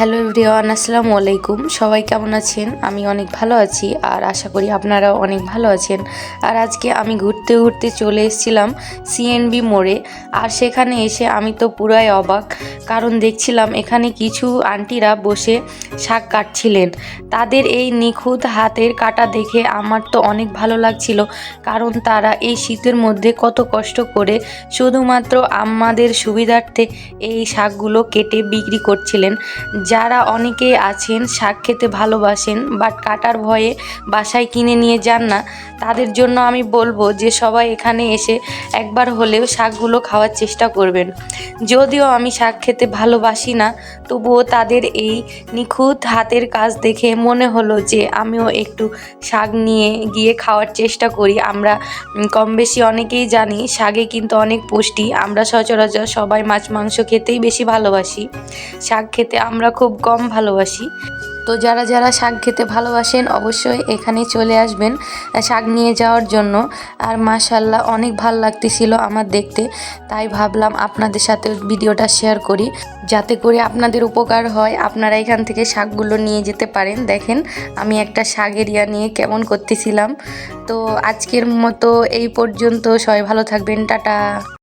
Hello everyone আসসালামু আলাইকুম সবাই কেমন আছেন? আমি অনেক ভালো আছি আর আশা করি আপনারাও অনেক ভালো আছেন। আর আজকে আমি ঘুরতে ঘুরতে চলে এসেছিলাম সিএনবি মোড়ে। আর সেখানে এসে আমি তো পুরাই অবাক, কারণ দেখছিলাম এখানে কিছু আন্টিরা বসে শাক কাটছিলেন। তাদের এই নিখুঁত হাতের কাটা দেখে আমার তো অনেক ভালো লাগছিল, কারণ তারা এই শীতের মধ্যে কত কষ্ট করে শুধুমাত্র আমাদের সুবিধার্থে এই শাকগুলো কেটে বিক্রি করছিলেন। যারা অনেকেই আছেন, শাক খেতে ভালোবাসেন বাট কাটার ভয়ে বাসায় কিনে নিয়ে যান না, তাদের জন্য আমি বলব যে সবাই এখানে এসে একবার হলেও শাকগুলো খাওয়ার চেষ্টা করবেন। যদিও আমি শাক খেতে ভালোবাসি না, তবুও তাদের এই নিখুঁত হাতের কাজ দেখে মনে হলো যে আমিও একটু শাক নিয়ে গিয়ে খাওয়ার চেষ্টা করি। আমরা কম বেশি অনেকেই জানি শাকে কিন্তু অনেক পুষ্টি, আমরা সচরাচর সবাই মাছ মাংস খেতেই বেশি ভালোবাসি। শাক খেতে আমরা খুব কম ভালোবাসি। তো যারা যারা শাক খেতে ভালোবাসেন অবশ্যই এখানে চলে আসবেন শাক নিয়ে যাওয়ার জন্য। আর মাশাল্লাহ অনেক ভালো লাগতেছিল আমার দেখতে, তাই ভাবলাম আপনাদের সাথে ভিডিওটা শেয়ার করি। যাতে করে আপনাদের উপকার হয়, আপনারা এখান থেকে শাকগুলো নিয়ে যেতে পারেন। দেখেন, আমি একটা শাক এরিয়া নিয়ে কেমন করতেছিলাম। তো আজকের মতো এই পর্যন্ত, সবাই ভালো থাকবেন, টাটা।